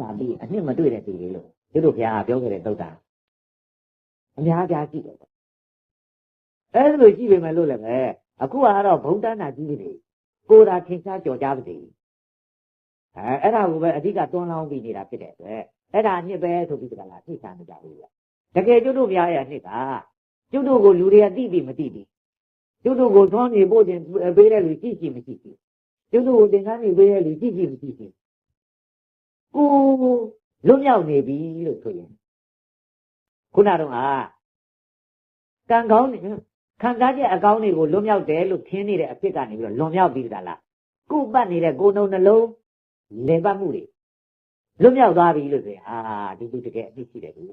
ဒါပြီးအနှစ်မတွေ့တဲ့သူတွေလို့သူတို့ဘုရားကပြောခဲ့တဲ့သုတ်တာအများကြီးကြည့်တယ်အဲ့လိုကြည့်ပေမဲ့လို့လည်းပဲအခုကတော့ဘုံတန်းနာကြီးတွေကိုယ်သာထင်ရှားကြော်ကြပါစေအဲအဲ့ဒါကိုပဲအဓိကတွန်းလောင်းပြီးနေတာဖြစ်တဲ့အတွက်အဲ့ဒါအနှစ်ပဲဆိုပြီးကြလားသိချာနေကြဘူးဗျတကယ်ကျွတ်တို့ဘုရားရဲ့အနှစ်ကကျွတ်တို့ကိုလူတွေကသိပြီးမသိဘူးကျွတ်တို့ကိုသွန်းနေပို့ခြင်းပေးတဲ့လူရှိရှိမရှိရှိကျွတ်တို့ကိုသင်္ကန်းနေပေးတဲ့လူရှိရှိမရှိရှိ ကိုလွတ်မြောက်နေပြီလို့ဆိုရင်ခုနတော့ဟာကံကောင်းနေခံစားချက်အကောင်းတွေကိုလွတ်မြောက်တယ်လို့ထင်နေတဲ့အဖြစ်ကနေပြီးတော့လွန်မြောက်ပြီးတာလားကိုပတ်နေတဲ့ကိုယ်နှုံနှလုံးလင်ပတ်မှုတွေလွတ်မြောက်သွားပြီလို့ဆိုရင်အာဒီသူတကယ်အဖြစ်ရှိတယ်ဘူး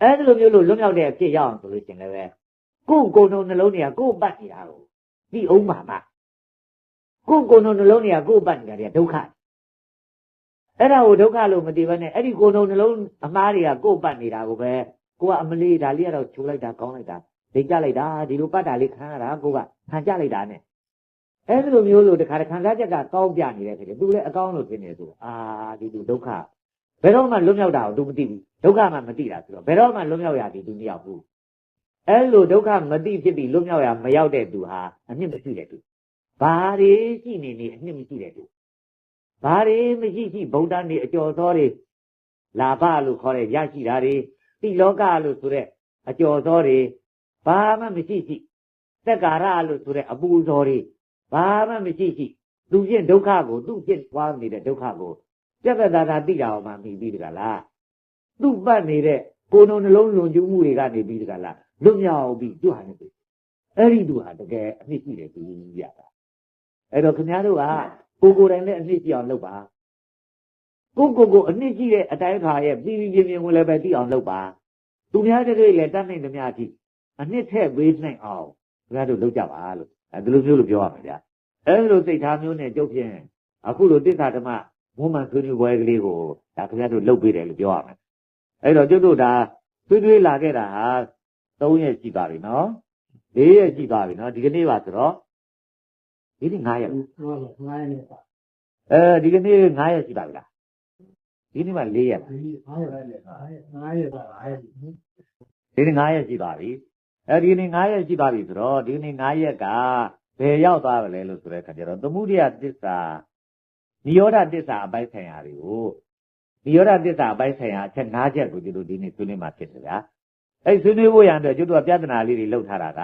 အဲ့ဒီလိုမျိုးလို့လွတ်မြောက်တဲ့အဖြစ်ရောက်အောင်ဆိုလို့ရှင်လည်းပဲကိုယ်ကိုယ်နှုံနှလုံးတွေကကိုယ်ပတ်နေတာကိုပြီးအောင်ပါမှာကိုယ်ကိုယ်နှုံနှလုံးတွေကကိုယ်ပတ်နေတာတွေကဒုက္ခ အဲ့ဒါကိုဒုက္ခလို့မသိဘဲနဲ့အဲ့ဒီကိုယ်နှုံနှလုံးအမားတွေကကိုယ်ပတ်နေတာကိုပဲကိုကအမလေးဒါလေးကတော့ချိုးလိုက်တာကောင်းလိုက်တာဒိတ်ကြလိုက်တာဒီလိုပတ်တာလေးခံရတာကိုကခံကြလိုက်တာနဲ့အဲ့ဒီလိုမျိုးလို့တခါတခါခံစားချက်ကကောင်းပြနေတဲ့ခေတ်သူလည်းအကောင်းလို့ဖြစ်နေဆိုအာဒီသူဒုက္ခဘယ်တော့မှလွတ်မြောက်တာကိုသူမသိဘူးဒုက္ခမှမသိတာဆိုတော့ဘယ်တော့မှလွတ်မြောက်ရသည်သူမရောက်ဘူးအဲ့လိုဒုက္ခမသိဖြစ်ပြီးလွတ်မြောက်ရမရောက်တဲ့သူဟာအနှစ်မရှိတဲ့သူဘာတွေရှိနေနေအနှစ်မရှိတဲ့သူ ဘာတွေမရှိရှိဗုဒ္ဓနေအကျော်စောတွေလာဘလို့ခေါ်တဲ့ရရှိတာတွေတိလောကလို့ဆိုတဲ့အကျော်စောတွေဘာမှမရှိရှိသက်ကာရလို့ဆိုတဲ့အပူဇော်တွေဘာမှမရှိရှိသူချင်းဒုက္ခကိုသူ့ချင်းပွားနေတဲ့ဒုက္ခကိုပြက်ပြက်သားသားသိတာအောင်မှမိပြီးတကလားသူ့ပတ်နေတဲ့ကိုယ်နှုံနှလုံးလွန်ကျူးမှုတွေကနေပြီးတကလားလွတ်မြောက်ပြီးသူ့ဟာနေပြီအဲ့ဒီသူဟာတကယ်အနှစ်ရှိတယ်သူရတာအဲ့တော့ခင်ဗျားတို့က ကိုကိုယ်တိုင်လည်းအနှစ်ရှိအောင်လုပ်ပါကိုကိုကိုအနှစ်ရှိတဲ့အတိုင်းခါရဲ့ပြီးပြီးပြင်းပြင်းဝင်လည်းပဲသိအောင်လုပ်ပါသူများတွေလည်းတတ်နိုင်သမျှအထိအနှစ်ထက်ဝေးနိုင်အောင်ခင်ဗျားတို့လုပ်ကြပါလို့အဲဒီလိုမျိုးလို့ပြောရမှာဗျာအဲဒီလိုစိတ်ထားမျိုးနဲ့ကြုတ်ဖြင့်အခုလိုတစ္ဆာဓမ္မမွမ်းမံဆွေးနွေးပွဲကလေးကိုဒါခင်ဗျားတို့လုပ်ပေးတယ်လို့ပြောရမယ်အဲဒီတော့ကျုပ်တို့ဒါဆွေးနွေးလာခဲ့တာဟာ3ရက်ရှိပါပြီနော်4ရက်ရှိပါပြီနော်ဒီကနေ့ပါဆိုတော့ ဒီနေ့9ရက်ဟုတ်ကဲ့ငားရနေပါအဲဒီကနေ့9ရက်ရှိပါပြီလားဒီနေ့မှ4ရက်ပါဒီငားရနေပါငားရပါအဲ့ဒီနေ့9ရက်ရှိပါပြီအဲဒီနေ့9ရက်ရှိပါပြီဆိုတော့ဒီနေ့9ရက်ကဘယ်ရောက်သွားပါလဲလို့ဆိုတဲ့အခါကျတော့သမုဒိယတစ္ဆာနိရောဓတစ္ဆာအပိုင်းဆိုင်ရာတွေကိုနိရောဓတစ္ဆာအပိုင်းဆိုင်ရာအချက်5ချက်ကိုကျွန်တော်ဒီနေ့ဆွေးနွေးမှာဖြစ်တယ်ဗျာအဲဆွေးနွေးဖို့ရန်အတွက်ကျွန်တော်ကပြဿနာလေးတွေလုပ်ထားတာက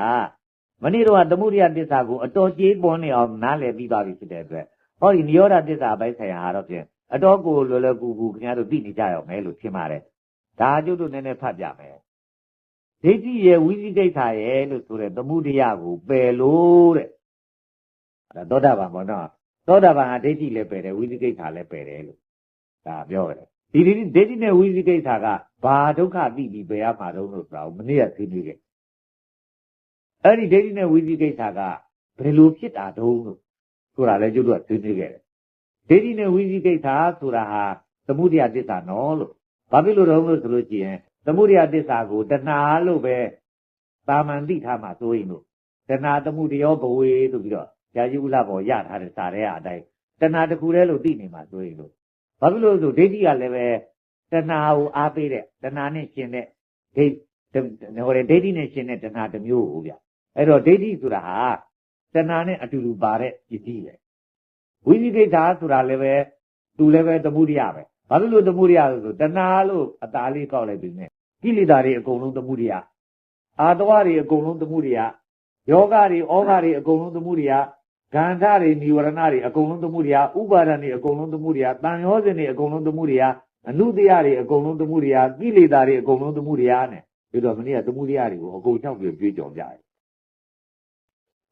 မနေ့တော့သမုဒိယတစ္ဆာကိုအတော်ကြီးပွန်းနေအောင်နားလည်ပြီးသွားပြီဖြစ်တဲ့အတွက်ဟောဒီနိရောဓတစ္ဆာအပိုင်းဆိုင်ရာဟာတော့ဖြင့်အတော်ကိုလွယ်လွယ်ကူကူခင်ဗျားတို့သိနေကြရမယ်လို့ထင်ပါတယ်ဒါကျုပ်တို့နည်းနည်းဖတ်ပြမယ်ဒိဋ္ဌိရဲ့ဝိသိကိစ္စရဲ့လို့ဆိုတဲ့သမုဒိယကိုပယ်လို့တဲ့အဲဒါသောတာပန်ပေါ့နော်သောတာပန်ကဒိဋ္ဌိလည်းပယ်တယ်ဝိသိကိစ္စလည်းပယ်တယ်လို့ဒါပြောတယ်ဒီဒီဒိဋ္ဌိနဲ့ဝိသိကိစ္စကဘာဒုက္ခသိပြီးပယ်ရမှာတော့လို့ဆိုတာကိုမနေ့ကသိနေခဲ့ အဲ့ဒီဒိဋ္ဌိနဲ့ဝိသိကိစ္စကဘယ်လိုဖြစ်တာတုံးလို့ဆိုတာလည်းကျုပ်တို့ကသိနေခဲ့တယ်ဒိဋ္ဌိနဲ့ဝိသိကိစ္စဆိုတာဟာသမုဒိယတစ္ဆာနော်လို့ဘာဖြစ်လို့တော့လို့ဆိုလို့ရှိရင်သမုဒိယတစ္ဆာကိုတဏှာလို့ပဲတာမန်သိထားမှဆိုရင်လို့တဏှာသမုဒယောဘဝေဆိုပြီးတော့ယာယုလဘောရထားတဲ့စာရဲအတိုင်းတဏှာတစ်ခုတည်းလို့သိနေမှဆိုရင်လို့ဘာဖြစ်လို့ဆိုဒိဋ္ဌိကလည်းပဲတဏှာကိုအားပေးတဲ့တဏှာနဲ့ရှင်တဲ့ဒိဋ္ဌိဟိုလေဒိဋ္ဌိနဲ့ရှင်တဲ့တဏှာတစ်မျိုးကိုဗျ အဲ့တော့ဒိဋ္ဌိဆိုတာဟာတဏှာနဲ့အတူတူပါတဲ့ပစ္စည်းပဲဝိသိကိစ္စဆိုတာလည်းပဲသူလည်းပဲသမုဒိယပဲဘာဖြစ်လို့သမုဒိယလို့ဆိုတဏှာလို့အသားလေးကောက်လိုက်ပြီနဲ့ကိလေသာတွေအကုန်လုံးသမုဒိယအာတဝတွေအကုန်လုံးသမုဒိယယောဂတွေဩဃတွေအကုန်လုံးသမုဒိယဂန္ဓတွေនិဝရဏတွေအကုန်လုံးသမုဒိယဥပါဒဏ်တွေအကုန်လုံးသမုဒိယတန်ရောစဉ်တွေအကုန်လုံးသမုဒိယအနုတရားတွေအကုန်လုံးသမုဒိယကိလေသာတွေအကုန်လုံးသမုဒိယနဲ့ပြီးတော့မနေ့ကသမုဒိယတွေကိုအကုန်ချောက်ပြီးပြေးကြော်ကြတယ်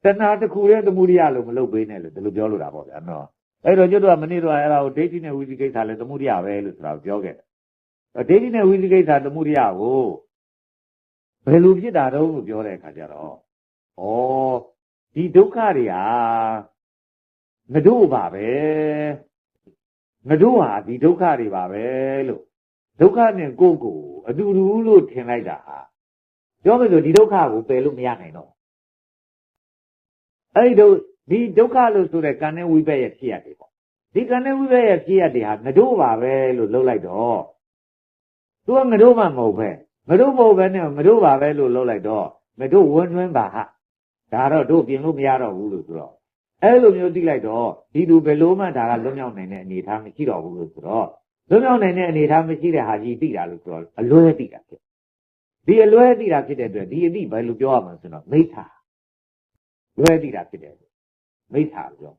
တဏှာတစ်ခုတည်းသမုဒိယလို့မလုပ်ပေးနဲ့လို့ဒီလိုပြောလို့တာပေါ့ဗျာနော်အဲ့တော့ကျွတ်တော့မနေ့တော့အဲ့ဒါကိုဒိဋ္ဌိနဲ့ဝိသိကိစ္စလည်းသမုဒိယပဲလို့ဆိုတာကိုပြောခဲ့တယ်ဒိဋ္ဌိနဲ့ဝိသိကိစ္စသမုဒိယကိုဘယ်လိုဖြစ်တာတုံးလို့ပြောတဲ့အခါကျတော့ဩဒီဒုက္ခတွေဟာငတို့ပါပဲငတို့ဟာဒီဒုက္ခတွေပါပဲလို့ဒုက္ခနဲ့ကိုယ့်ကိုယ်အတူတူလို့ထင်လိုက်တာဟာပြောမယ်ဆိုဒီဒုက္ခကိုပယ်လို့မရနိုင်တော့ အဲ့ဒီဒုဒီဒုက္ခလို့ဆိုတဲ့ကံနဲ့ဝိပက်ရဲ့ဖြစ်ရတယ်ပေါ့ဒဒီကံနဲ့ဝိဘက်ရဲ့ဖြစ်ရတဲ့ဟာငတို့ပါပဲလို့လှုပ်လိုက်တော့သူကငတို့မှမဟုတ်ပဲငတို့မဟုတ်ပဲနဲ့ငတို့ပါပဲလို့လှုပ်လိုက်တော့ငတို့ဝန်းတွင်းပါဟာဒါတော့တို့ပြင်လို့မရတော့ဘူးလို့ဆိုတော့အဲ့လိုမျိုးသိလိုက်တော့ဒီလူဘယ်လိုမှဒါကလွတ်မြောက်နိုင်တဲ့အနေအထားမရှိတော့ဘူးလို့ဆိုတော့လွတ်မြောက်နိုင်တဲ့အနေအထားမရှိတဲ့ဟာကြီးသိတာလို့ဆိုတော့အလွဲသိတာဖြစ်ဒီအလွဲသိတာဖြစ်တဲ့အတွက်ဒီအသိဘယ်လိုပြောရမလဲဆိုတော့မိစ္ဆာ လွဲသိတာဖြစ်တယ်မိစ္ဆာလို့ပြော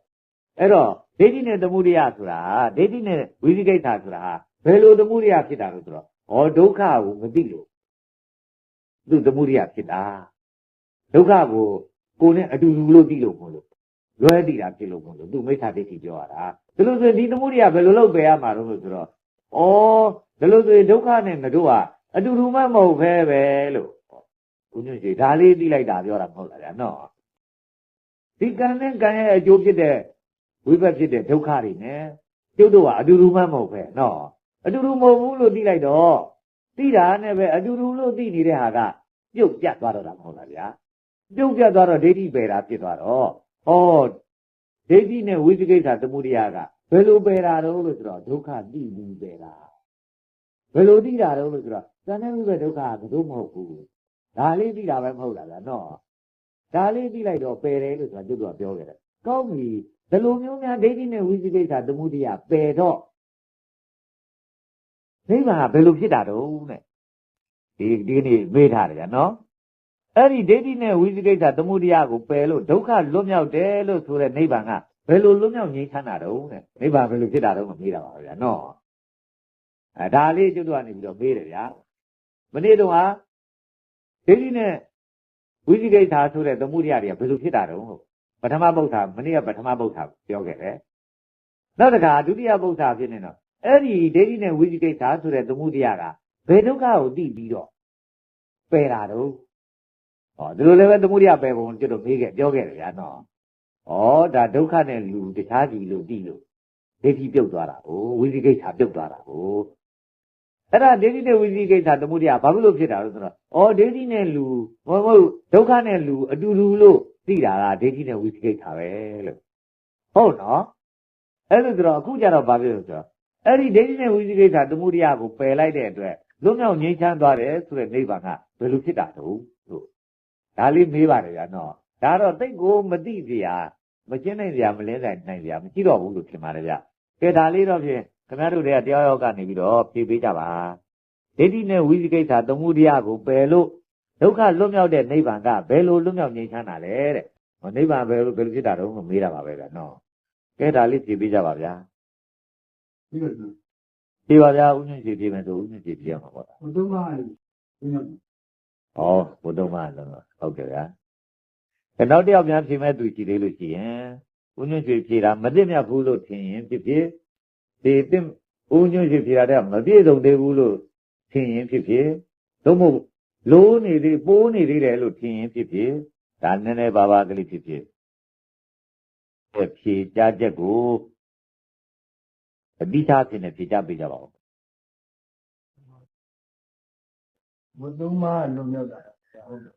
အဲ့တော့ဒိဋ္ဌိနဲ့သမုဒိယဆိုတာဒိဋ္ဌိနဲ့ဝိသိကိစ္စဆိုတာဘယ်လိုသမုဒိယဖြစ်တာလို့ဆိုတော့ဩဒုက္ခကိုမသိလို့သူသမုဒိယဖြစ်တာဒုက္ခကိုကိုယ်နဲ့အတူတူလို့သိလို့မလို့လွဲသိတာဖြစ်လို့မလို့သူမိစ္ဆာဒိဋ္ဌိပြောရတာဒါလို့ဆိုရင်ဒီသမုဒိယဘယ်လိုလုပ်ပယ်ရမှာတော့ဆိုတော့ဩဒါလို့ဆိုရင်ဒုက္ခနဲ့ငါတို့ကအတူတူမှမဟုတ်ပဲပဲလို့ဦးညွန့်ကြီးဒါလေးသိလိုက်တာပြောတာမဟုတ်လားဗျာနော် ဒီကံနဲ့ကံရဲ့အကျိုးဖြစ်တဲ့ဝိဘက်ဖြစ်တဲ့ဒုက္ခတွေနဲ့ကျုပ်တို့ကအတူတူမှမဟုတ်ပဲနော်အတူတူမဟုတ်ဘူးလို့သိလိုက်တော့သိတာနဲ့ပဲအတူတူလို့သိနေတဲ့ဟာကပြုတ်ပြတ်သွားတော့တာမဟုတ်လားဗျာပြုတ်ပြတ်သွားတော့ဒိဋ္ဌိပယ်တာဖြစ်သွားတော့ဩဒိဋ္ဌိနဲ့ဝိသိကိစ္စသမုဒိယကဘယ်လိုပယ်တာတော့လို့ဆိုတော့ဒုက္ခသိပြီးပယ်တာဘယ်လိုသိတာတော့လို့ဆိုတော့သံဃာဝိဘဒုက္ခကဘယ်လိုမဟုတ်ဘူးဒါလေးသိတာပဲမဟုတ်လားဗျာနော် ဒါလေးသိလိုက်တော့ပယ်တယ်လို့ဆိုတာကျုပ်တို့ကပြောခဲ့တယ်ကောင်းပြီဒီလိုမျိုးများဒိဋ္ဌိနဲ့ဝိသိကိစ္စသမုဒိယပယ်တော့နိဗ္ဗာန်ကဘယ်လိုဖြစ်တာတုံးတဲ့ဒီဒီနေ့မေးထားတယ်ဗျာနော်အဲ့ဒီဒိဋ္ဌိနဲ့ဝိသိကိစ္စသမုဒိယကိုပယ်လို့ဒုက္ခလွတ်မြောက်တယ်လို့ဆိုတဲ့နိဗ္ဗာန်ကဘယ်လိုလွတ်မြောက်ငြိမ်းချမ်းတာတုံးတဲ့နိဗ္ဗာန်ဘယ်လိုဖြစ်တာတုံးမမေးတာပါဗျာနော်အဲဒါလေးကျွတ်တို့ကနေပြီးတော့မေးတယ်ဗျာမနေ့တုန်းကဒိဋ္ဌိနဲ့ ဝိသိကိစ္စဆိုတဲ့သမုဒိယတွေကဘယ်လိုဖြစ်တာတုံးလို့ပထမဗုဒ္ဓမနေ့ကပထမဗုဒ္ဓပြောခဲ့တယ်နောက်တစ်ခါဒုတိယဗုဒ္ဓဖြစ်နေတော့အဲ့ဒီဒိဋ္ဌိနဲ့ဝိသိကိစ္စဆိုတဲ့သမုဒိယကဘယ်ဒုက္ခကိုသိပြီးတော့ပယ်တာတော့ဟောဒီလိုလည်းပဲသမုဒိယပယ်ပုံကျွတ်တို့မေးခဲ့ပြောခဲ့တယ်ဗျာနော်ဩဒါဒုက္ခနဲ့လူတခြားစီလို့သိလို့ဒိဋ္ဌိပြုတ်သွားတာဟိုဝိသိကိစ္စပြုတ်သွားတာဟို အဲ့ဒါဒိဋ္ဌိနဲ့ဝိသိကိစ္စသမုဒိယဘာဖြစ်လို့ဖြစ်တာလဲဆိုတော့ဩဒိဋ္ဌိနဲ့လူမဟုတ်ဘူးဒုက္ခနဲ့လူအတူတူလို့သိတာကဒိဋ္ဌိနဲ့ဝိသိကိစ္စပဲလို့ဟုတ်နော်အဲ့လိုဆိုတော့အခုကျတော့ဘာဖြစ်လို့ဆိုတော့အဲ့ဒီဒိဋ္ဌိနဲ့ဝိသိကိစ္စသမုဒိယကိုပယ်လိုက်တဲ့အတွက်လွတ်မြောက်ငြိမ်းချမ်းသွားတယ်ဆိုတဲ့နိဗ္ဗာန်ကဘယ်လိုဖြစ်တာတုံးလို့ဒါလေးမေးပါတယ်ဗျာနော်ဒါတော့တိတ်ကိုမသိကြရမရှင်းနိုင်ကြမလဲနိုင်နိုင်ကြမရှိတော့ဘူးလို့ထင်ပါတယ်ဗျကဲဒါလေးတော့ဖြင့် ခင်ဗျားတို့တွေကတရားရောက်ကနေပြီးတော့ဖြေပေးကြပါဒိဋ္ဌိနဲ့ဝိသိကိစ္စသမုဒိယကိုပယ်လို့ဒုက္ခလွတ်မြောက်တဲ့နိဗ္ဗာန်ကဘယ်လိုလွတ်မြောက်ငြိမ်းချမ်းတာလဲတဲ့ဟောနိဗ္ဗာန်ဘယ်လိုဘယ်လိုဖြစ်တာတုံးလို့မေးတာပါပဲဗျာနော်ကဲဒါလေးဖြေပေးကြပါဗျာဒီလိုဖြေပါဗျာဥညွှန်ဖြေဖြေမယ်ဆိုဥညွှန်ဖြေဖြေရမှာပေါ့ဘုဒ္ဓဘာသာဒီလိုဩဘုဒ္ဓမလုံးဟုတ်ကဲ့ဗျာအဲနောက်တစ်ယောက်များဖြေမဲ့သူရှိသေးလို့ရှိရင်ဥညွှန်ဖြေဖြေတာမသိမြတ်ဘူးလို့ထင်ရင်ဖြစ်ဖြစ် ဒီသိဥညွှန်ဖြေဖြေတာတဲ့မပြည့်စုံသေးဘူးလို့ထင်ရင်ဖြစ်ဖြစ်သို့မဟုတ်လိုးနေသေးပိုးနေသေးတယ်လို့ထင်ရင်ဖြစ်ဖြစ်ဒါနည်းနည်းပါးပါးကလေးဖြစ်ဖြစ်အဲဖြေကြချက်ကိုအတိထားဖြစ်နေဖြေကြပေးကြပါဦးဘုဒ္ဓမာလွန်မြောက်တာဟုတ်တယ်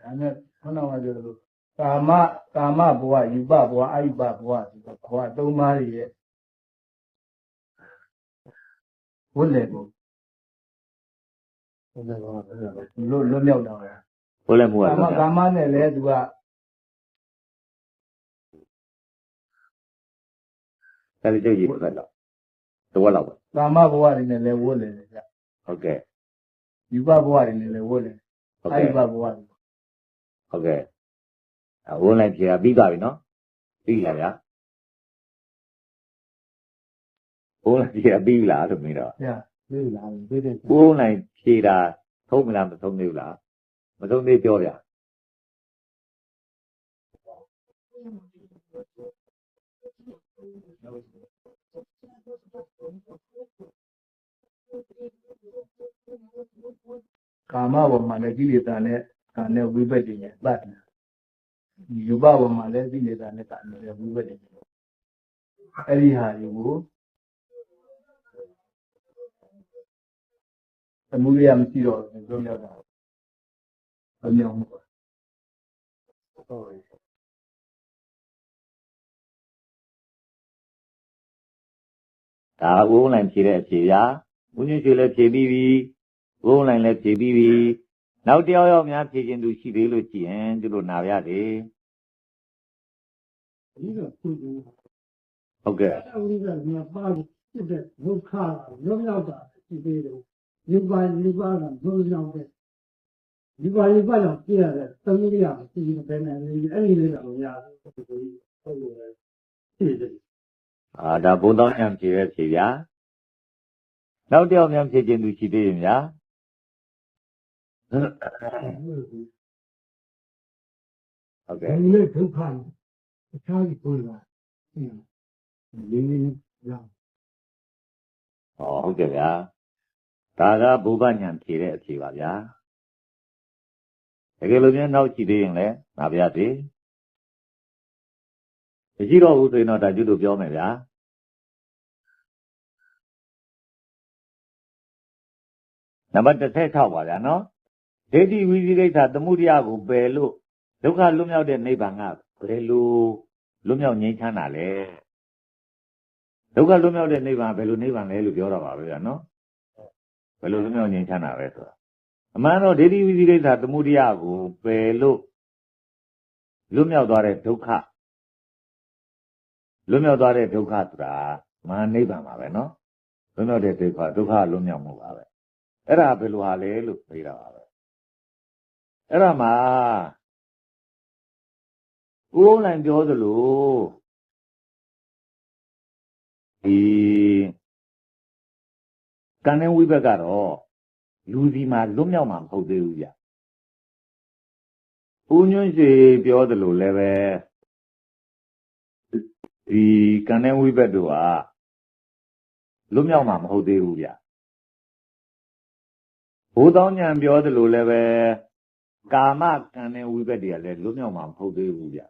ဒါနဲ့ခုနကပြောလို့ကာမကာမဘဝယူပဘဝအယူပဘဝဆိုတော့ဘဝသုံးပါးရဲ့ ဝတ်လေဘုဟုတ်တယ်ပါလွတ်လွတ်မြောက်တာပဲဘုလည်းမှုကကာမကာမနဲ့လည်းသူကဒါလေးကြည့်ကြည့်ပါတော့တော့တော့ပဲကာမဘဝတွေနဲ့လည်းဝတ်လေတယ်ဗျဟုတ်ကဲ့ယူပဘဝတွေနဲ့လည်းဝတ်လေဟုတ်အကဲ့ယူပဘဝတွေဟုတ်ကဲ့အဝန်းလိုက်ဖြေတာပြီးသွားပြီနော်ပြီးလားဗျာ ဝန်းလိုက်ဖြေတာပြီးလားလို့မေးတော့ဗျပြေးလာပြေးတယ်ဝန်းလိုက်ဖြေတာသုံးမလားမသုံးသေးဘူးလားမသုံးသေးပြောဗျာကာမဘဝမှာလည်းကိလေသာနဲ့ကာနဲ့ဝိပဿနာနဲ့တတ်တယ်ယူပဘဝမှာလည်းကိလေသာနဲ့ကာနဲ့ဝိပဿနာအဲ့ဒီဟာတွေကို သမုဒယမရှိတော့ဘူးပြောမြောက်တာအမြောက်မှုဟုတ်ဒါကဦးလိုင်းဖြေတဲ့အဖြေဗျာဦးညွှန်ရွှေလည်းဖြေပြီးပြီဦးလိုင်းလည်းဖြေပြီးပြီနောက်တစ်ယောက်ယောက်များဖြေခြင်းသူရှိသေးလို့ရှိရင်သူတို့နာရတယ်ဒီကခုကူဟုတ်ကဲ့ အဝိဇ္ဇာကပါဖြစ်တဲ့ဒုက္ခလွတ်မြောက်တာရှိသေးတယ်ဒီပါဒီပါကလွတ်မြောက်တဲ့ဒီပါဒီပါကြောင့်ပြရတဲ့သမီးရမရှိဘဲနဲ့အဲ့ဒီလေးတော့ရတယ်ဟုတ်ကဲ့ဟုတ်ကဲ့ဖြစ်တယ် အာဒါဘုံတော်ညံဖြေတဲ့ဖြေဗျာနောက်တစ်ယောက်များဖြေခြင်းသူရှိသေးရင်ဗျာဟုတ်ကဲ့ ဒီလေးဒုက္ခအခြားကြီးပေါ်လာဒီလေးရ ဟောဟုတ်ကဲ့ဗျာဒါကဘုဗ္ဗညံဖြေတဲ့အဖြေပါဗျာတကယ်လို့များနောက်ရှိသေးရင်လည်းနာဗျာသေးမရှိတော့ဘူးဆိုရင်တော့ဒါကျွတ်တို့ပြောမယ်ဗျာနံပါတ်16ပါဗျာနော်ဒိဋ္ဌိဝိသိကိစ္စသမှုတရားကိုပယ်လို့ဒုက္ခလွတ်မြောက်တဲ့နိဗ္ဗာန်ကဘယ်လိုလွတ်မြောက်ငြိမ်းချမ်းတာလဲ ဒုက္ခလွတ်မြောက်တဲ့နိဗ္ဗာန်ဘယ်လိုနိဗ္ဗာန်လဲလို့ပြောတာပါပဲဗျာနော်ဘယ်လိုလွတ်မြောက်ငြိမ်းချမ်းတာပဲဆိုတာအမှန်တော့ဒိဋ္ဌိဝိသိကိစ္စသမှုတရားကိုပယ်လို့လွတ်မြောက်သွားတဲ့ဒုက္ခလွတ်မြောက်သွားတဲ့ဒုက္ခဆိုတာမဟာနိဗ္ဗာန်ပါပဲနော်လွတ်မြောက်တဲ့ဒုက္ခဒုက္ခလွတ်မြောက်မှုပါပဲအဲ့ဒါဘယ်လိုဟာလဲလို့ပြေးတာပါပဲအဲ့ဒါမှာဦးအောင်နိုင်ပြောသလို ဒီကံတဲ့ဝိဘက်ကတော့လူစီမှာလွတ်မြောက်မှာမဟုတ်သေးဘူးဗျဦးညွန့်ရှိပြောသလိုလည်းပဲဒီကံတဲ့ဝိဘက်တို့ကလွတ်မြောက်မှာမဟုတ်သေးဘူးဗျဘိုးတောင်းညံပြောသလိုလည်းပဲကာမကံတဲ့ဝိဘက်တွေကလည်းလွတ်မြောက်မှာမဟုတ်သေးဘူးဗျ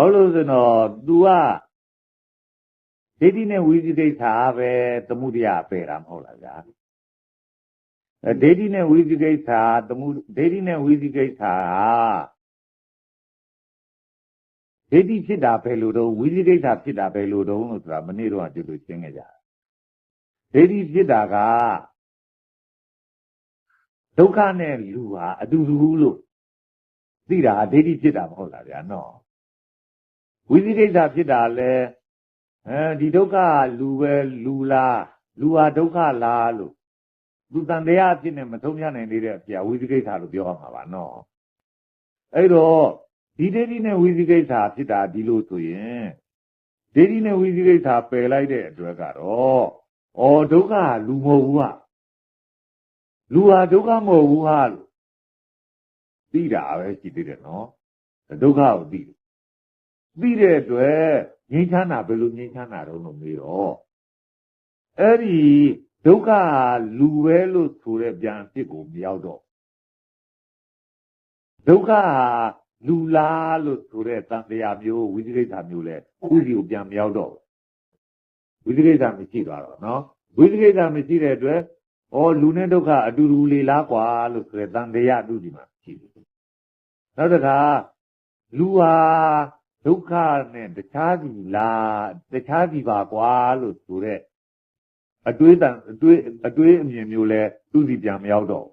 ဘာလို့လဲဆိုတော့ तू ကဒိဋ္ဌိနဲ့ဝိသိကိစ္စပဲသမှုတရားပယ်တာမဟုတ်လားဗျာအဲဒိဋ္ဌိနဲ့ဝိသိကိစ္စသမှုဒိဋ္ဌိနဲ့ဝိသိကိစ္စဟာဒိဋ္ဌိဖြစ်တာပဲလို့တော့ဝိသိကိစ္စဖြစ်တာပဲလို့တော့လို့ဆိုတာမနေ့တော့ကျွလို့ရှင်းခဲ့ကြဒိဋ္ဌိဖြစ်တာကဒုက္ခနဲ့လူဟာအတူတူလို့သိတာဒိဋ္ဌိဖြစ်တာမဟုတ်လားဗျာနော် ဝိသိကိစ္စဖြစ်တာလဲအဲဒီဒုက္ခကလူပဲလူလားလူဟာဒုက္ခလားလို့လူတန်တရားအဖြစ်နဲ့မထုံးပြနိုင်သေးတဲ့အပြဝိသိကိစ္စလို့ပြောရမှာပါနော်အဲ့တော့ဒီဒိဋ္ဌိနဲ့ဝိသိကိစ္စဖြစ်တာဒီလိုဆိုရင်ဒိဋ္ဌိနဲ့ဝိသိကိစ္စပယ်လိုက်တဲ့အတွက်ကတော့ဩဒုက္ခကလူမဟုတ်ဘူးဟာလူဟာဒုက္ခမဟုတ်ဘူးဟာလို့သိတာပဲရှိသေးတယ်နော်ဒုက္ခကိုသိတယ် သိတဲ့အတွက်ငြိမ်းချမ်းတာဘယ်လိုငြိမ်းချမ်းတာတော့လို့မေးတော့အဲ့ဒီဒုက္ခဟာလူပဲလို့ဆိုတဲ့ပြန်အဖြစ်ကိုမရောက်တော့ဒုက္ခဟာလူလားလို့ဆိုတဲ့တန်တရားမျိုးဝိသိကိစ္စမျိုးလဲဥစီကိုပြန်မရောက်တော့ဝိသိကိစ္စမရှိသွားတော့နော်ဝိသိကိစ္စမရှိတဲ့အတွက်ဩလူနဲ့ဒုက္ခအတူတူလေလားကွာလို့ဆိုတဲ့တန်တရားသူဒီမှာရှိတယ်နောက်တစ်ခါလူဟာ ဒုက္ခနဲ့တခြားစီလားတခြားစီပါကွာလို့ဆိုတဲ့အတွေးတန်အတွေးအတွေးအမြင်မျိုးလဲသူစီပြန်မရောက်တော့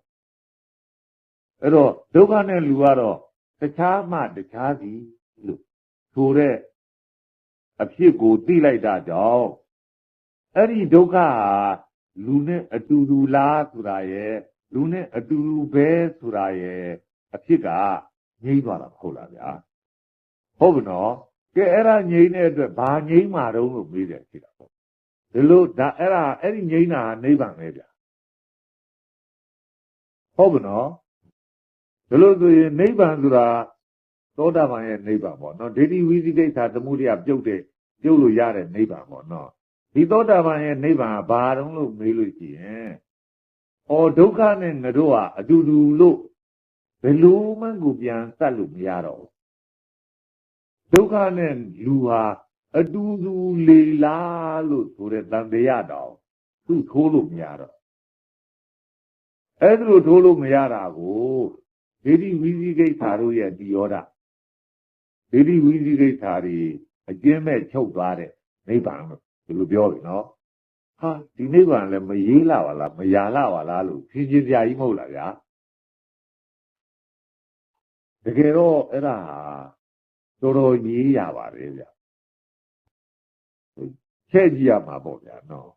အဲ့တော့ဒုက္ခနဲ့လူကတော့တခြားမှတခြားစီလို့ဆိုတဲ့အဖြစ်ကိုသိလိုက်တာကြောင့်အဲ့ဒီဒုက္ခဟာလူနဲ့အတူတူလားဆိုတာရဲ့လူနဲ့အတူတူပဲဆိုတာရဲ့အဖြစ်ကငြိမ့်သွားတာမဟုတ်လားဗျာ ဟုတ်ကနော်ကဲအဲ့ဒါငြိမ့်တဲ့အတွက်ဘာငြိမ့်မှာတုံးလို့မေးတယ်ရှိတာပေါ့ဒီလိုဒါအဲ့ဒါအဲ့ဒီငြိမ့်တာနိဗ္ဗာန်ပဲဗျာဟုတ်ကနော်ဒီလိုဆိုရင်နိဗ္ဗာန်ဆိုတာသောတာပန်ရဲ့နိဗ္ဗာန်ပေါ့နော်ဒိဋ္ဌိဝိသိကိစ္စသမှုတရားပြုတ်တဲ့ပြုတ်လို့ရတဲ့နိဗ္ဗာန်ပေါ့နော်ဒီသောတာပန်ရဲ့နိဗ္ဗာန်ကဘာတုံးလို့မေးလို့ရှိရင်ဩဒုက္ခနဲ့ငါတို့ကအတူတူလို့ဘယ်လိုမှကိုပြန်တတ်လို့မရတော့ဘူး ဒုက္ခနဲ့လူဟာအတူတူလေလားလို့ဆိုတဲ့တန်တရားတော်သူ့ထိုးလို့မရတော့အဲ့ဒါလိုထိုးလို့မရတာကိုဒိဋ္ဌိဝိသိကိစ္စတို့ရဲ့ဒီယောဒဒိဋ္ဌိဝိသိကိစ္စတွေအကျဉ်းမဲ့ချုပ်သွားတဲ့နိဗ္ဗာန်လို့ဒီလိုပြောပြီနော်ဟာဒီနိဗ္ဗာန်လည်းမရေးလာပါလားမရာလာပါလားလို့ဖြင်းချင်းပြကြီးမဟုတ်လားဗျာတကယ်တော့အဲ့ဒါ တော်တော်ရေးရပါတယ်ဗျချက်ကြည့်ရမှာပေါ့ဗျာနော်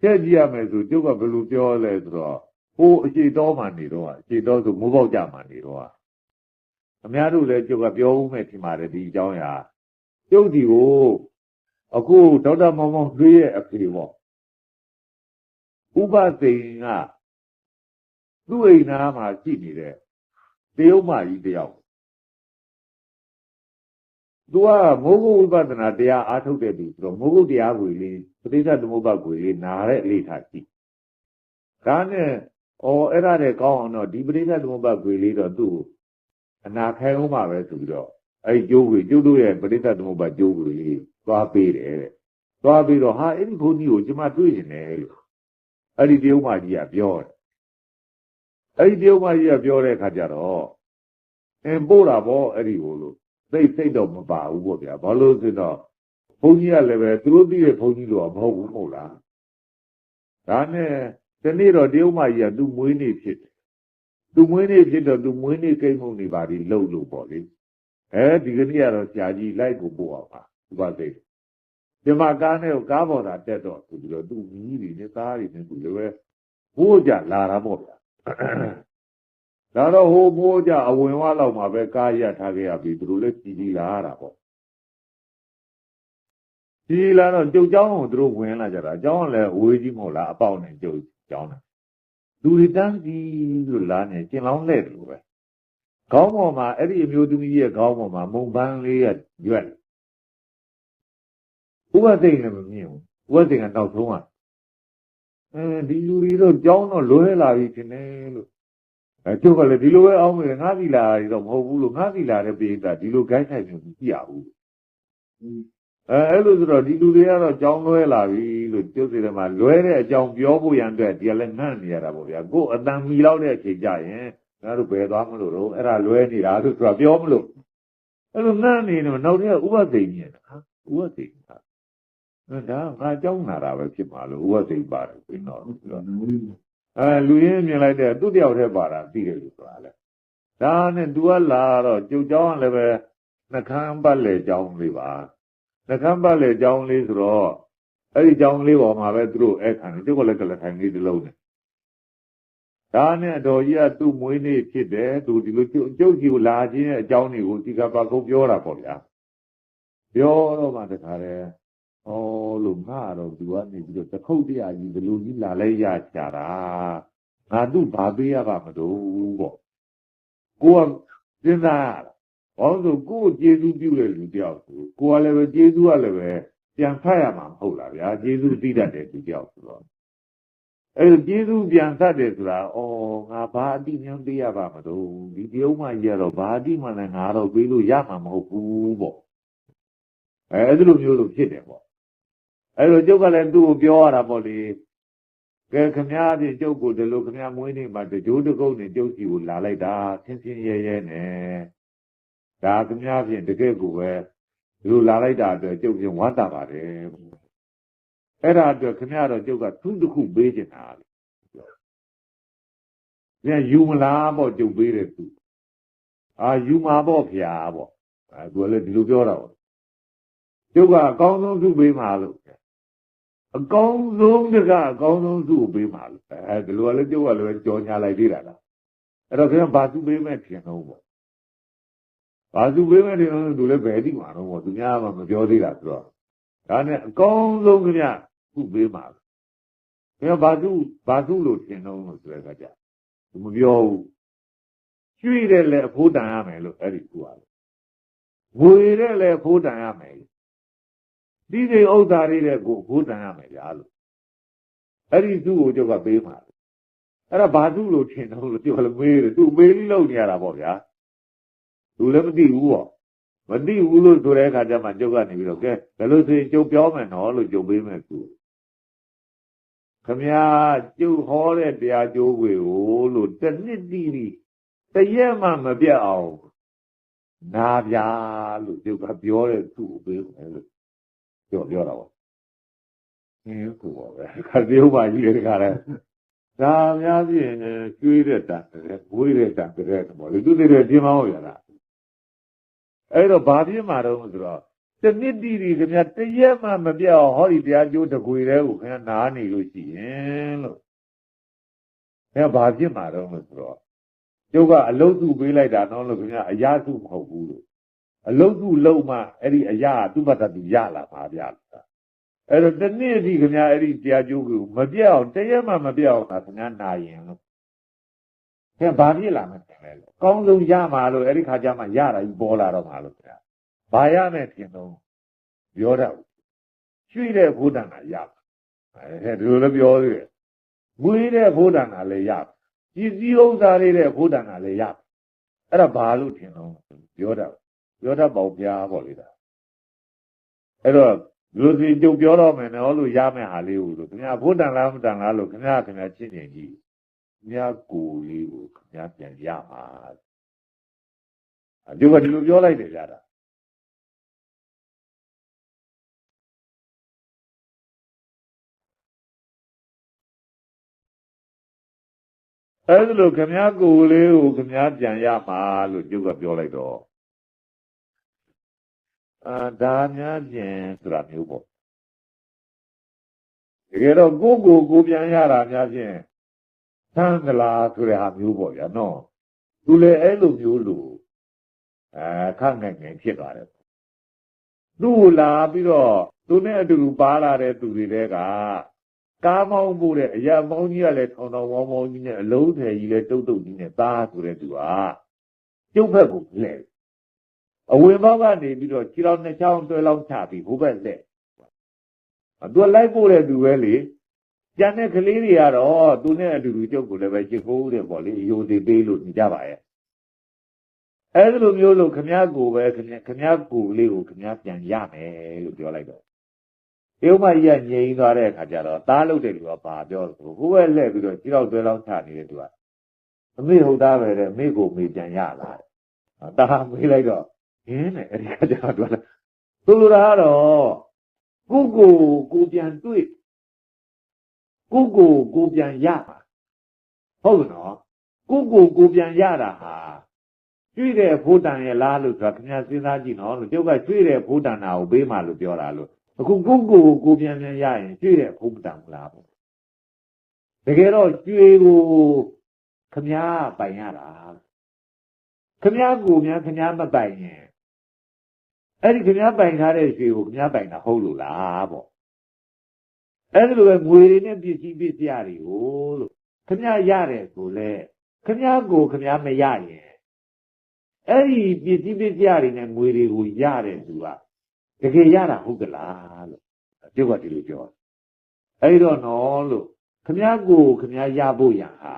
ချက်ကြည့်ရမယ်ဆိုကျုပ်ကဘယ်လိုပြောလဲဆိုတော့ဟိုအရှိတော်မှနေတော့အရှိတော်ဆိုမိုးပေါက်ကြမှနေတော့အများတို့လည်းကျုပ်ကပြောဦးမယ်ထင်ပါတယ်ဒီအကြောင်းအရာကျုပ်ဒီကိုအခုဒေါက်တာမောင်မောင်တွေးရဲ့အဖေပေါ့ဥပသိင်ကသူ့အိမ်သားမှာရှိနေတဲ့တရုတ်မကြီးတယောက် သူကမိုးကုတ်ဝိပဿနာတရားအားထုတ်တဲ့သူဆိုတော့မိုးကုတ်တရားကိုလေးပဋိစ္စသမုပ္ပါကိုလေးနားတဲ့အနေထားရှိဒါနဲ့ဩအဲ့ဒါတဲ့ကောင်းအောင်တော့ဒီပဋိစ္စသမုပ္ပါကိုလေးတော့သူ့အနာခံအောင်ပါပဲဆိုပြီးတော့အဲ့ဒီကျိုးကိုကျုပ်တို့ရဲ့ပဋိစ္စသမုပ္ပါကျိုးကိုလေးသွားပေးတယ်တဲ့သွားပြီးတော့ဟာအဲ့ဒီဘုန်းကြီးကိုကျွန်မတွေ့နေတယ်လို့အဲ့ဒီတရုတ်မကြီးကပြောတယ်အဲ့ဒီတရုတ်မကြီးကပြောတဲ့အခါကျတော့အင်းပို့တာပေါ့အဲ့ဒီကိုလို့ သိသိတော့မပါဘူးပေါ့ဗျာဘာလို့ဆိုတော့ဘုန်းကြီးကလည်းပဲသူတို့သိတဲ့ဘုန်းကြီးလို့မဟုတ်ဘူးမဟုတ်လားဒါနဲ့ဒီနေ့တော့တရုတ်မကြီးကသူ့မွေးနေ့ဖြစ်တယ်သူမွေးနေ့ဖြစ်တော့သူမွေးနေ့ကိတ်မှုန်နေပါဒီလှုပ်လို့ပေါ့လေအဲဒီကနေ့ကတော့ဆရာကြီးလိုက်ကိုပို့အောင်ပါဒီပါသိဒီမှာကားနဲ့ကိုကားပေါ်တာတက်တော့သူပြီးတော့သူ့မီးတွေနဲ့သားတွေနဲ့သူလည်းပဲဘိုးကြလာတာပေါ့ဗျာ ဒါတော့ဟိုဘိုးကြအဝင်ဝါလောက်မှာပဲကားရထားခဲ့ရပြီသူတို့လည်းကြည်ကြည်လာရတာပေါ့ကြည်လာတော့ကျုပ်เจ้าကိုသူတို့ဝင်လာကြတာเจ้าကလည်းဝေးကြီးမဟုတ်လားအပေါက်နဲ့ကျုပ်เจ้าနဲ့လူတွေတန်းစီလို့လာနေကျင်လောင်းလဲတယ်လို့ပဲခေါင်းပေါ်မှာအဲ့ဒီအမျိုးသမီးရဲ့ခေါင်းပေါ်မှာမုံပန်းလေးကရွက်ဥပသိမ့်လည်းမမြင်ဘူးဥပသိမ့်ကနောက်ဆုံးကအဲဒီလူတွေတော့ကြောင်းတော့လွဲလာပြီခင်တယ်လို့ အဲကျုပ်ကလည်းဒီလိုပဲအောင်းမယ်ငါးစီလာတွေတော့မဟုတ်ဘူးလို့ငါးစီလာတဲ့ပိဋကဒီလို guide ထိုင်မျိုးမကြည့်ရဘူးအဲအဲ့လိုဆိုတော့ဒီလူတွေကတော့ကြောင်းလွဲလာပြီလို့ကျုပ်စီထဲမှာလွဲတဲ့အကြောင်းပြောဖို့ရန်အတွက်ဒီကလည်းငန့်နေရတာပေါ့ဗျာကို့အတန်မီလောက်တဲ့အချိန်ကြရင်ငါတို့ဘယ်သွားမလို့တော့အဲ့ဒါလွဲနေတာလို့ဆိုတာပြောမလို့အဲ့လိုငန့်နေတယ်နောက်တည်းကဥပသိမ့်မြင်တာဟာဥပသိမ့်ဟာအဲဒါငါကြောင်းနာတာပဲဖြစ်မှာလို့ဥပသိမ့်ပါတယ်ပြီးတော့ အဲလူရင်းမြင်လိုက်တဲ့သူ့တယောက်တည်းပါတာသိတယ်လို့ဆိုတာလေဒါနဲ့ तू ကလာတော့ကျုပ်เจ้าကလည်းပဲနှကမ်းပတ်လေเจ้าလေးပါနှကမ်းပတ်လေเจ้าလေးဆိုတော့အဲ့ဒီเจ้าလေးပေါ်မှာပဲသူတို့အဲ့ခံတယ်ကျုပ်ကလည်းကလထိုင်လေးတစ်လုံးနဲ့ဒါနဲ့အတော်ကြီးကသူ့မွေးနေ့ဖြစ်တယ်သူဒီလိုကျုပ်ကျုပ်ကြီးကိုလာခြင်းရဲ့အကြောင်းတွေကိုဒီကပါကုတ်ပြောတာပေါ့ဗျာပြောတော့မှတခါတည်း ဩလို့ငါတော့သူကနေပြီးတော့တခုတ်တရားကြီးဒီလိုကြီးလာလဲရချတာငါသူ့ဘာပေးရပါမလို့ပေါ့ကိုကစဉ်းစားရတာဘာလို့ဆိုကိုယ်ကျေးဇူးပြုတဲ့လူတယောက်ဆိုကိုကလည်းပဲကျေးဇူးကလည်းပဲပြန်ဖတ်ရမှာမဟုတ်လားဗျာကျေးဇူးသိတတ်တဲ့လူတယောက်ဆိုတော့အဲ့ဒီကျေးဇူးပြန်သတ်တယ်ဆိုတာဩငါဘာအတိမြန်းပေးရပါမလို့ဒီတယုံမှကြီးကတော့ဘာအတိမှလည်းငါတော့ပေးလို့ရမှာမဟုတ်ဘူးပေါ့အဲအဲ့ဒီလိုမျိုးလို့ဖြစ်တယ်ပေါ့ အဲ့လိုကျုပ်ကလည်းသူ့ကိုပြောရတာပေါ့လေကဲခမည်းအပြင်ကျုပ်ကိုဒီလိုခမည်းမွေးနေမှာတကြိုးတကုတ်နဲ့ကျုပ်စီကိုလာလိုက်တာဆင်းဆင်းရဲရဲနဲ့ဒါခမည်းအပြင်တကယ့်ကိုပဲဒီလိုလာလိုက်တာအတွက်ကျုပ်ပြင်ဝမ်းသာပါတယ်အဲ့ဒါအတွက်ခမည်းတော်ကျုပ်ကသူ့တစ်ခုပေးချင်တာလေပြန်ယူမလားပေါ့ကျုပ်ပေးတယ်သူအာယူမှာပေါ့ဗျာပေါ့အဲသူကလည်းဒီလိုပြောတာပေါ့ကျုပ်ကအကောင်းဆုံးသူ့ပေးမှာလို့ အကောင်းဆုံးတကအကောင်းဆုံးသူ့ကိုပေးမှာလို့အဲဒီလိုကလည်းကျုပ်ကလည်းကြော်ညာလိုက်သေးတာလားအဲ့တော့ခင်ဗျဘာသူ့ပေးမဲ့ထင်တော့ပေါ့ဘာသူ့ပေးမဲ့ထင်တော့သူလည်းဘယ်တိမှာတော့ပေါ့သူများမှမပြောသေးတာဆိုတော့ဒါနဲ့အကောင်းဆုံးခင်ဗျသူ့ပေးမှာခင်ဗျဘာသူ့ဘာသူ့လို့ထင်တော့လို့ဆိုတဲ့အခါကျသူမပြောဘူးရွှေ့တယ်လေအဖိုးတန်ရမယ်လို့အဲ့ဒီကူရတယ်ဝေတဲ့လေအဖိုးတန်ရမယ် ဒီဒီဥစ္စာလေးတဲ့ကိုဘိုးတန်ရမယ်ဗျာလို့အဲ့ဒီသူ့ကိုကျုပ်ကပေးမှာအဲ့ဒါဘာသူ့လို့ထင်တော့လို့ကျုပ်ကလည်းမေးတယ်သူမေးလိလို့နေရတာပေါ့ဗျာသူလည်းမသိဘူးပေါ့မသိဘူးလို့ဆိုတဲ့အခါကျမှကျုပ်ကနေပြီးတော့ကဲဘယ်လိုဆိုရင်ကျုပ်ပြောမယ်နော်လို့ကျုပ်ပေးမယ်သူခမညာကျုပ်ဟောတဲ့တရားကျိုးကိုလို့တစ်နှစ်တိတိတရက်မှမပြတ်အောင်နာဗျာလို့ကျုပ်ကပြောတဲ့သူ့ကိုပေးမယ်လို့ ပြောပြောတာပေါ့အင်းကိုပါပဲခါသေးဥပါကြီးတဲ့ခါလဲဒါများဖြင့်ကျွေးတဲ့တန်တဲ့ဝေးတဲ့တန်တဲ့ပေါ့လေသူတည်းတည်းမဟုတ်ရလားအဲ့တော့ဘာဖြစ်မှာတော့ဆိုတော့တနစ်တီဒီခင်ဗျတရက်မှမပြောက်ဟောဒီတရားကျိုးတကွေတဲ့ကိုခင်ဗျနားနေလို့ရှိရင်လို့ခင်ဗျဘာဖြစ်မှာတော့ဆိုတော့ကျုပ်ကအလုတ်သူပေးလိုက်တာနော်လို့ခင်ဗျအရာစုမဟုတ်ဘူးလို့ အလုတ်သူလုံးမှအဲ့ဒီအရာကသူ့ဘတ်တတူရလာမှာဗျာအဲ့တော့တနေ့ဒီခင်ဗျအဲ့ဒီတရားကျိုးကိုမပြောက်တရက်မှမပြောက်တာခင်ဗျနာရင်လို့ခင်ဗျဘာဖြစ်လာမှန်းတယ်လို့အကောင်းဆုံးရမှာလို့အဲ့ဒီခါကျမှရတာကြီးပေါ်လာတော့မှာလို့ခင်ဗျဘာရမယ်ထင်တော့ပြောတတ်ဘူးရွှေ့တဲ့ဘုဒ္ဓံကရမှာအဲဒီလိုလည်းပြောသေးတယ်ငွေတဲ့ဘုဒ္ဓံကလည်းရမှာပစ္စည်းဥစ္စာလေးတဲ့ဘုဒ္ဓံကလည်းရမှာအဲ့ဒါဘာလို့ထင်တော့ပြောတတ် ပြောတတ်ပေါ့ဗျာပေါ့လေဒါအဲ့တော့လူစီကြုံပြောတော့မယ်နော်လို့ရမယ်ဟာလေးကိုလို့ခင်ဗျာဘုဒ္ဓံလားမတန်လားလို့ခင်ဗျာခင်ဗျာချင်းချင်းကြီးခင်ဗျာကိုယ်လေးကိုခင်ဗျာပြန်ရမှာအကျိုးကဒီလိုပြောလိုက်တယ်ကြတာအဲ့ဒါလို့ခမည်းကိုယ်လေးကိုခမည်းပြန်ရမှာလို့ကျုပ်ကပြောလိုက်တော့ အာဒါများပြန်ဆိုတာမျိုးပေါ့တကယ်တော့ကိုယ့်ကိုယ်ကိုပြန်ရတာများဖြင့်သံသလားဆိုတဲ့ဟာမျိုးပေါ့ဗျာနော်သူလည်းအဲ့လိုမျိုးလို့အဲခန့်ငယ်ငယ်ဖြစ်သွားတယ်သူ့ကိုလာပြီးတော့သူနဲ့အတူတူပါလာတဲ့သူတွေတဲကကားမောင်းဖို့တဲ့အရာမောင်းကြီးကလည်းထောင်ထောင်မောင်းမောင်းကြီးနဲ့အလုံးထည်ကြီးလည်းတုတ်တုတ်ကြီးနဲ့သားဆိုတဲ့သူကကျုပ်ဘက်ကိုလှည့် အဝင်ဘောက်ကနေပြီးတော့ခြေတော်နှစ်ချောင်းတွဲလောက်ချပြီးဟိုဘက်လှည့်သူကလိုက်ဖို့တဲ့သူပဲလေကျန်တဲ့ကလေးတွေကတော့သူနဲ့အတူတူကျုပ်ကိုလည်းပဲချစ်ဖို့တဲ့ပေါ့လေယိုသေးပေးလို့နေကြပါရဲ့အဲ့လိုမျိုးလို့ခမည်းကိုပဲခမည်းခမည်းကိုလေးကိုခမည်းပြန်ရမယ်လို့ပြောလိုက်တော့ဒီဥမကြီးကငြိမ်သွားတဲ့အခါကျတော့သားလုတ်တဲ့လူကဘာပြောလို့ဟိုဘက်လှည့်ပြီးတော့ခြေတော်တွဲလောက်ချနေတဲ့သူကအမေဟုတ်သားပဲတဲ့အမေကိုမေပြန်ရလာတယ်တာမေးလိုက်တော့ ဟင်းနဲ့အဲ့ဒီကကျတော့သူကဆိုလိုတာကတော့ကိုကိုကိုပြန်တွေ့ကိုကိုကိုပြန်ရပါဟုတ်နော်ကိုကိုကိုပြန်ရတာဟာကျွေးတဲ့ဘုဒ္ဓံရဲ့လားလို့ဆိုတာခင်ဗျာစဉ်းစားကြည့်နော်လို့ကျုပ်ကကျွေးတဲ့ဘုဒ္ဓံနာကိုပေးမှလို့ပြောတာလို့အခုကိုကိုကိုပြန်ပြန်ရရင်ကျွေးတဲ့ဘုဒ္ဓံမလားပေါ့တကယ်တော့ကျွေးကိုခင်ဗျာပိုင်ရတာခင်ဗျာကိုများခင်ဗျာမပိုင်ရင် အဲ့ဒီခင်ဗျားပိုင်ထားတဲ့ရွှေကိုခင်ဗျားပိုင်တာဟုတ်လို့လားပေါ့အဲ့ဒီလိုပဲငွေတွေနဲ့ပစ္စည်းပစ္စည်းတွေကိုလို့ခင်ဗျားရတယ်ဆိုလဲခင်ဗျားကိုခင်ဗျားမရရင်အဲ့ဒီပစ္စည်းပစ္စည်းတွေနဲ့ငွေတွေကိုရတဲ့သူကတကယ်ရတာဟုတ်ကလားလို့ပြုတ်ကဒီလိုပြောအဲ့တော့နော်လို့ခင်ဗျားကိုခင်ဗျားရဖို့ရဟာ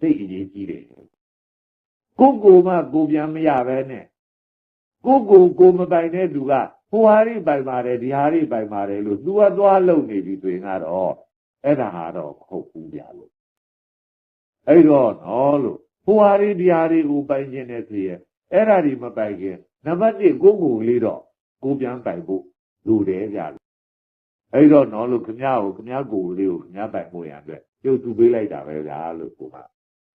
သိအရေးကြီးတယ်ကိုကိုမှကိုပြန်မရပဲနဲ့ ကိုကိုကိုမပိုင်တဲ့သူကဟိုဟာရိပိုင်ပါတယ်ဒီဟာရိပိုင်ပါတယ်လို့သူကသွားလုံနေပြီဆိုရင်ကတော့အဲ့ဒါဟာတော့ဟုတ်ဘူးပြလို့အဲ့တော့နော်လို့ဟိုဟာရိဒီဟာရိကိုပိုင်ခြင်းနဲ့ဆိုရင်အဲ့ဒါဒီမပိုင်ခင်နံပါတ်1ကိုကိုလေးတော့ကိုပြန်ပိုင်ဖို့လူတယ်ပြလို့အဲ့တော့နော်လို့ခမ ्या ကိုခမ ्या ကိုလေးကိုခမ ्या ပိုင်ဖို့ရအတွက်ပြုတ်သူပေးလိုက်တာပဲဗျာလို့ကိုက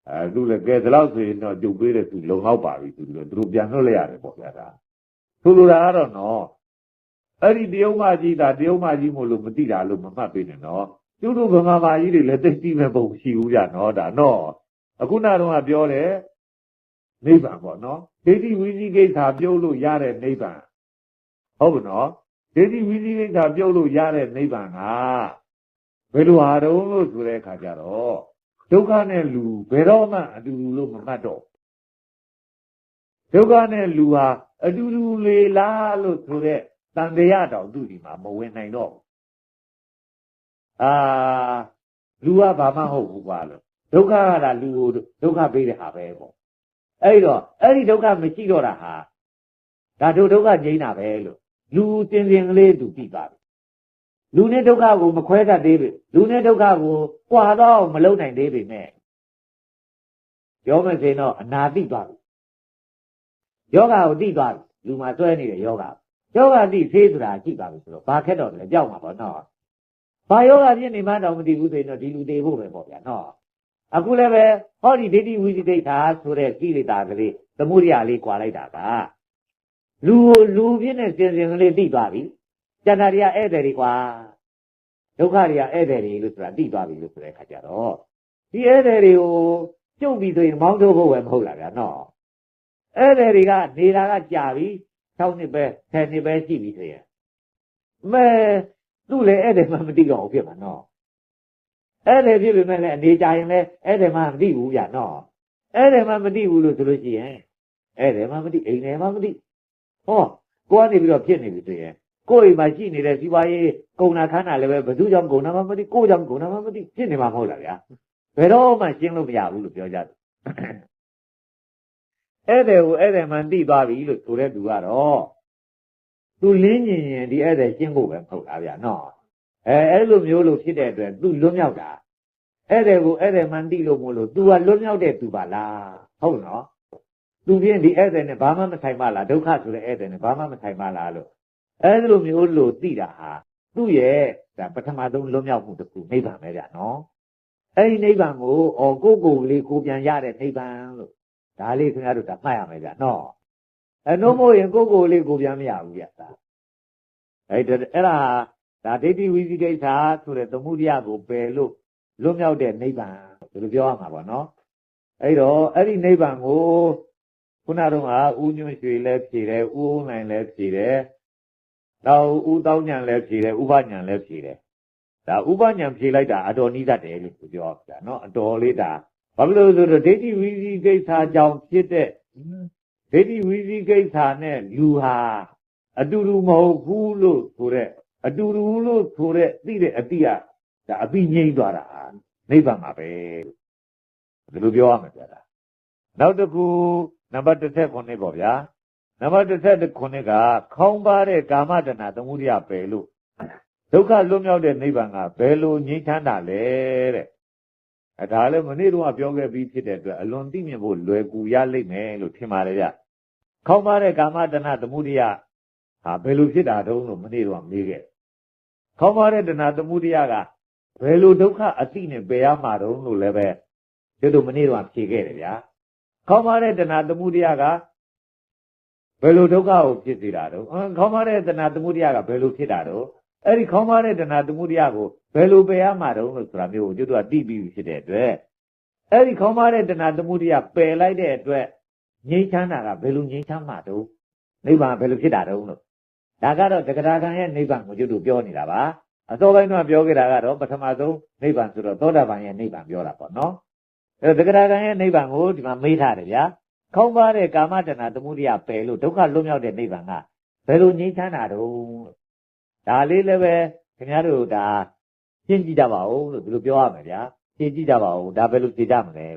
အဲသူလည်းကဲဒီလောက်ဆိုရင်တော့ကြုတ်ပေးတဲ့သူလုံလောက်ပါပြီသူတို့သူတို့ပြန်လွှတ်လိုက်ရတယ်ပေါ့ဗျာဒါဆိုလိုတာကတော့နော်အဲ့ဒီတယုံမကြီးဒါတယုံမကြီးမို့လို့မသိတာလို့မမှတ်ပေးနဲ့နော်သူတို့ဗမာမာကြီးတွေလည်းသိသိမဲ့ပုံရှိဘူးကြနော်ဒါနော်အခုနတော့ကပြောတယ်နိဗ္ဗာန်ပေါ့နော်ဒိဋ္ဌိဝိသိကိစ္စပြုတ်လို့ရတဲ့နိဗ္ဗာန်ဟုတ်ဘူးနော်ဒိဋ္ဌိဝိသိကိစ္စပြုတ်လို့ရတဲ့နိဗ္ဗာန်ကဘယ်လိုဟာတုံးလို့ဆိုတဲ့အခါကျတော့ ဒုက္ခနဲ့လူဘယ်တော့မှအတူတူလို့မမှတ်တော့ဒုက္ခနဲ့လူဟာအတူတူလေလားလို့ဆိုတဲ့တန်တရားတောင်သူ့ဒီမှာမဝင်နိုင်တော့ဘူးအာလူကဘာမှဟုတ်ဘူးကွာလို့ဒုက္ခကလာလူကိုဒုက္ခပေးတဲ့ဟာပဲပေါ့အဲ့တော့အဲ့ဒီဒုက္ခမရှိတော့တာဟာဒါတို့ဒုက္ခငြိမ်းတာပဲလို့လူတင်တင်ကလေးသူပြီးပါပြီ လူနဲ့ဒုက္ခကိုမခွဲတတ်သေးပြီလူနဲ့ဒုက္ခကိုကွာတော့မလုံနိုင်သေးပြီမဲ့ပြောမစင်တော့အနာတိသွားပြီယောဂကိုသိသွားပြီလူမှာဆွဲနေတဲ့ယောဂယောဂသိသေးဆိုတာကြည့်ပါပြီဆိုတော့ဘာခက်တော့လဲကြောက်မှာပေါ့နော်ဘာယောဂဖြစ်နေမှတော့မသိဘူးဆိုရင်တော့ဒီလူသေးဖို့ပဲပေါ့ဗျာနော်အခုလည်းပဲဟောဒီဒိဋ္ဌိဝိသိကိဋ္ဌာဆိုတဲ့ကိလေသာကလေးသမှုရိယလေးကွာလိုက်တာကလူကိုလူဖြစ်နေစင်စင်ကလေးသိသွားပြီ ကျန်တာတွေကဧည့်သည်တွေကွာဒုက္ခတွေကဧည့်သည်တွေလို့ဆိုတာသိသွားပြီလို့ဆိုတဲ့အခါကျတော့ဒီဧည့်သည်တွေကိုကျုပ်ပြီးဆိုရင်မောင်းထုတ်ဖို့ပဲမဟုတ်လားဗျာနော်ဧည့်သည်တွေကနေတာကကြာပြီ6နှစ်ပဲ10နှစ်ပဲရှိပြီဆိုရင်မဲသူ့လည်းဧည့်သည်မှမသိတော့ဘူးဖြစ်မှာနော်ဧည့်သည်ဖြစ်ပေမဲ့လည်းအနေကြရင်လည်းဧည့်သည်မှမသိဘူးဗျာနော်ဧည့်သည်မှမသိဘူးလို့ဆိုလို့ရှိရင်ဧည့်သည်မှမသိအိမ်သည်မှမသိဟောကိုကနေပြီးတော့ဖြစ်နေပြီဆိုရင် ကိုယ်အိမ်မှာရှိနေတဲ့စီးပွားရေးကုံနာခန်းနာလည်းပဲဘယ်သူကြောင့်ကုံနာမှမသိကိုယ်ကြောင့်ကုံနာမှမသိဖြစ်နေမှာမဟုတ်လားဗျာဘယ်တော့မှရှင်းလို့မရဘူးလို့ပြောကြတယ်ဧည့်သည်ကိုဧည့်သည်မှသိသွားပြီလို့ဆိုတဲ့သူကတော့သူလင်းညင်ရင်ဒီဧည့်သည်ရှင်းဖို့ပဲမဟုတ်လားဗျာနော်အဲအဲ့လိုမျိုးလို့ဖြစ်တဲ့အတွက်သူလွတ်မြောက်တာဧည့်သည်ကိုဧည့်သည်မှသိလို့မို့လို့ तू ကလွတ်မြောက်တဲ့သူပါလားဟုတ်နော်သူပြင်းဒီဧည့်သည်နဲ့ဘာမှမဆိုင်ပါလားဒုက္ခဆိုတဲ့ဧည့်သည်နဲ့ဘာမှမဆိုင်ပါလားလို့ အဲ့လိုမျိုးလို့သိတာဟာသူ့ရဲ့ဒါပထမဆုံးလွတ်မြောက်မှုတစ်ခုနိဗ္ဗာန်ပဲဗျာနော်အဲ့ဒီနိဗ္ဗာန်ကိုအော်ကိုယ့်ကိုယ်လေးကိုပြန်ရတဲ့နိဗ္ဗာန်လို့ဒါလေးခင်ဗျားတို့ဒါမှတ်ရမယ်ဗျာနော်အဲနှုတ်မို့ရင်ကိုယ့်ကိုယ်လေးကိုပြန်မရဘူးဗျာဒါအဲ့ဒါအဲ့ဒါဒါဒိဋ္ဌိဝိသိကိစ္စဆိုတဲ့သမှုတရားကိုပယ်လို့လွတ်မြောက်တဲ့နိဗ္ဗာန်ဒီလိုပြောရမှာပေါ့နော်အဲ့တော့အဲ့ဒီနိဗ္ဗာန်ကိုခုနတော့ကဥညွှန်ရွှေလည်းဖြေတယ်ဥုံနိုင်လည်းဖြေတယ် နောက်ဥတောင်းညံလည်းဖြေတယ်ဥပညံလည်းဖြေတယ်ဒါဥပညံဖြေလိုက်တာအတော်နိဒတ်တယ်လို့ပြောပြနော်အတော်လေးဒါဘာဖြစ်လို့လဲဆိုတော့ဒိဋ္ဌိဝိသိကိစ္စကြောင့်ဖြစ်တဲ့ဒိဋ္ဌိဝိသိကိစ္စနဲ့လူဟာအတူတူမဟုတ်ဘူးလို့ဆိုတဲ့အတူတူလို့ဆိုတဲ့သိတဲ့အတိကဒါအပိငိမ့်သွားတာနိဗ္ဗာန်မှာပဲဒီလိုပြောရမှာပြတာနောက်တစ်ခုနံပါတ်30ခုနှစ်ပေါ့ဗျာ နံပါတ်30ခုနှစ်ကခေါင်းပါတဲ့ကာမတဏသမှုရိယပယ်လို့ဒုက္ခလွတ်မြောက်တဲ့နိဗ္ဗာန်ကဘယ်လိုငြိမ်းချမ်းတာလဲတဲ့အဲဒါလည်းမနေ့တုန်းကပြောခဲ့ပြီးဖြစ်တဲ့အတွက်အလွန်သိမြင်ဖို့လွယ်ကူရလိမ့်မယ်လို့ထင်ပါတယ်ဗျခေါင်းပါတဲ့ကာမတဏသမှုရိယဟာဘယ်လိုဖြစ်တာတုံးလို့မနေ့တုန်းကမေးခဲ့ခေါင်းပါတဲ့တဏသမှုရိယကဘယ်လိုဒုက္ခအတိနဲ့ပယ်ရမှာတုံးလို့လည်းပဲကျွတ်တို့မနေ့တုန်းကဖြေခဲ့တယ်ဗျာခေါင်းပါတဲ့တဏသမှုရိယကဘ ယ်လိုဒုက္ခကိုဖြစ်စေတာတုံးခေါင်းပါတဲ့တဏသမှုရိယကဘယ်လိုဖြစ်တာတုံးအဲ့ဒီခေါင်းပါတဲ့တဏသမှုတရားကိုဘယ်လိုပယ်ရမှာတုံးလို့ဆိုတာမျိုးကိုကျွတ်တို့ကတိပြီးဖြစ်တဲ့အတွက်အဲ့ဒီခေါင်းပါတဲ့တဏသမှုတရားပယ်လိုက်တဲ့အတွက်ငြိမ်းချမ်းတာကဘယ်လိုငြိမ်းချမ်းမှာတုံးနိဗ္ဗာန်ဘယ်လိုဖြစ်တာတုံးလို့ဒါကတော့တက္ကရာကံရဲ့နိဗ္ဗာန်ကိုကျွတ်တို့ပြောနေတာပါအစောပိုင်းတော့ပြောခဲ့တာကတော့ပထမဆုံးနိဗ္ဗာန်ဆိုတော့သောတာပန်ရဲ့နိဗ္ဗာန်ပြောတာပေါ့နော်အဲတက္ကရာကံရဲ့နိဗ္ဗာန်ကိုဒီမှာမေးထားတယ်ဗျာ ခေါင်းပါတဲ့ကာမတဏသမှုတရားပယ်လို့ဒုက္ခလွတ်မြောက်တဲ့နိဗ္ဗာန်ကဘယ်လိုငြိမ်းချမ်းတာတုံးဒါလေးလည်းပဲခင်ဗျားတို့ဒါရှင်းကြည့်ကြပါဦးလို့ဒီလိုပြောရမယ်ဗျာရှင်းကြည့်ကြပါဦးဒါဘယ်လိုဖြေကြမလဲ